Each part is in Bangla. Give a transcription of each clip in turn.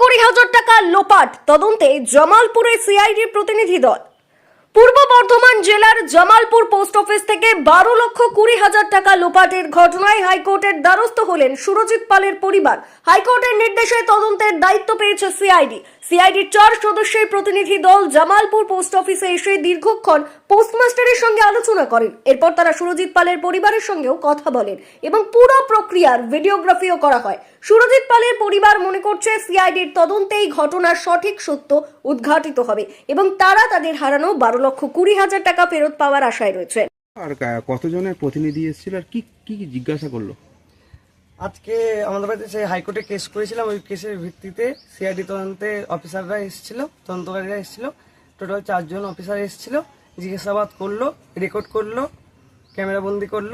কুড়ি হাজার টাকা লোপাট তদন্তে জামালপুরে সিআইডি প্রতিনিধি দল। পূর্ব বর্ধমান জেলার জামালপুর পোস্ট অফিস থেকে বারো লক্ষ কুড়ি হাজার টাকা লোপাটের ঘটনায় হাইকোর্টের দ্বারস্থ হলেন সুরজিৎ পালের পরিবার। হাইকোর্টের নির্দেশে তদন্তের দায়িত্ব পেয়েছে সিআইডি। সিআইডির চার সদস্যের প্রতিনিধি দল জামালপুর পোস্ট অফিসে এসে দীর্ঘক্ষণ পোস্টমাস্টারের সঙ্গে আলোচনা করেন। এরপর তারা সুরজিৎ পালের পরিবারের সঙ্গেও কথা বলেন এবং পুরো প্রক্রিয়ার ভিডিওগ্রাফিও করা হয়। সুরজিৎ পালের পরিবার মনে করছে সিআইডির তদন্তে এই ঘটনার সঠিক সত্য উদ্ঘাটিত হবে এবং তারা তাদের হারানো বারো লক্ষ কুড়ি হাজার টাকা ফেরত পাওয়ার আশায় রয়েছে। আর কতজনের প্রতিনিধি এসেছিল আর কি কি জিজ্ঞাসা করল? আজকে আমাদের বাড়িতে সেই হাইকোর্টে কেস করেছিলাম। ওই কেসের ভিত্তিতে সিআইডি তদন্তে অফিসাররা এসেছিল তদন্তকারীরা এসেছিল। টোটাল চারজন অফিসার এসেছিল জিজ্ঞাসাবাদ করল রেকর্ড করল ক্যামেরা বন্দি করল।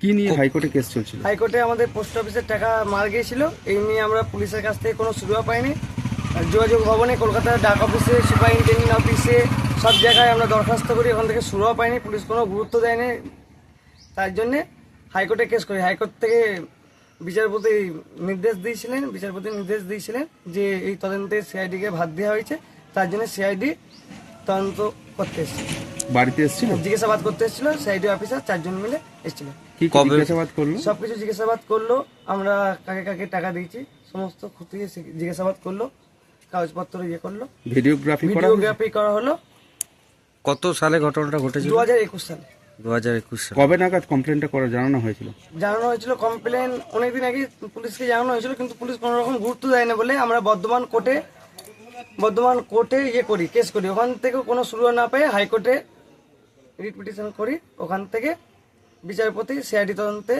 কি নিয়ে হাইকোর্টে কেস চলছিল? হাইকোর্টে আমাদের পোস্ট অফিসের টাকা মার গিয়েছিল। এই নিয়ে আমরা পুলিশের কাছ থেকে কোনো সুবিধা পাইনি। আর যোগাযোগ ভবনে কলকাতার ডাক অফিসে সুপারিনটেন্ডেন্ট অফিসে সব জায়গায় আমরা দরখাস্ত করি। ওখান থেকে সুরাও পাইনি পুলিশ কোনো গুরুত্ব দেয়নি। তার জন্যে হাইকোর্টে কেস করি। হাইকোর্ট থেকে বিচারপতি নির্দেশ দিয়েছিলেন বিচারপতি নির্দেশ দিয়েছিলেন যে এই তদন্তে সিআইডিকে ভাত দেওয়া হয়েছে। তার জন্য সিআইডি তদন্ত করতে এসেছে। বাড়িতে এসেছিল? জিজ্ঞাসাবাদ করতে এসেছিল। সিআইডি অফিসার চারজন মিলে এসেছিল। কি জিজ্ঞাসাবাদ করল? সবকিছু জিজ্ঞাসাবাদ করল। আমরা কাকে কাকে টাকা দিয়েছি সমস্ত খুঁটিয়ে জিজ্ঞাসাবাদ করল। কাগজপত্র ইয়ে করল। ভিডিওগ্রাফি করা ভিডিওগ্রাফি করা হলো। কত সালে ঘটনাটা ঘটেছিল? দু হাজার একুশ সালে। দু হাজার একুশ কবে নাগাদ কমপ্লেনটা করা জানানো হয়েছিল? জানানো হয়েছিল কমপ্লেন অনেকদিন আগে পুলিশকে জানানো হয়েছিল কিন্তু পুলিশ কোনো রকম গুরুত্ব দেয় না বলে আমরা বর্ধমান কোর্টে বর্ধমান কোর্টে ইয়ে করি কেস করি। ওখান থেকেও কোনো শুরু না পেয়ে হাইকোর্টে রিট পিটিশন করি। ওখান থেকে বিচারপতি সিআইডি তদন্তে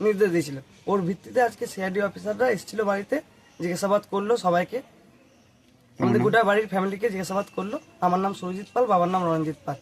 নির্দেশ দিয়েছিল। ওর ভিত্তিতে আজকে সিআইডি অফিসাররা এসেছিল বাড়িতে জিজ্ঞাসাবাদ করল সবাইকে। আমাদের গোটা বাড়ির ফ্যামিলিকে জিজ্ঞাসাবাদ করল। আমার নাম সুরজিৎ পাল বাবার নাম রঞ্জিত পাল।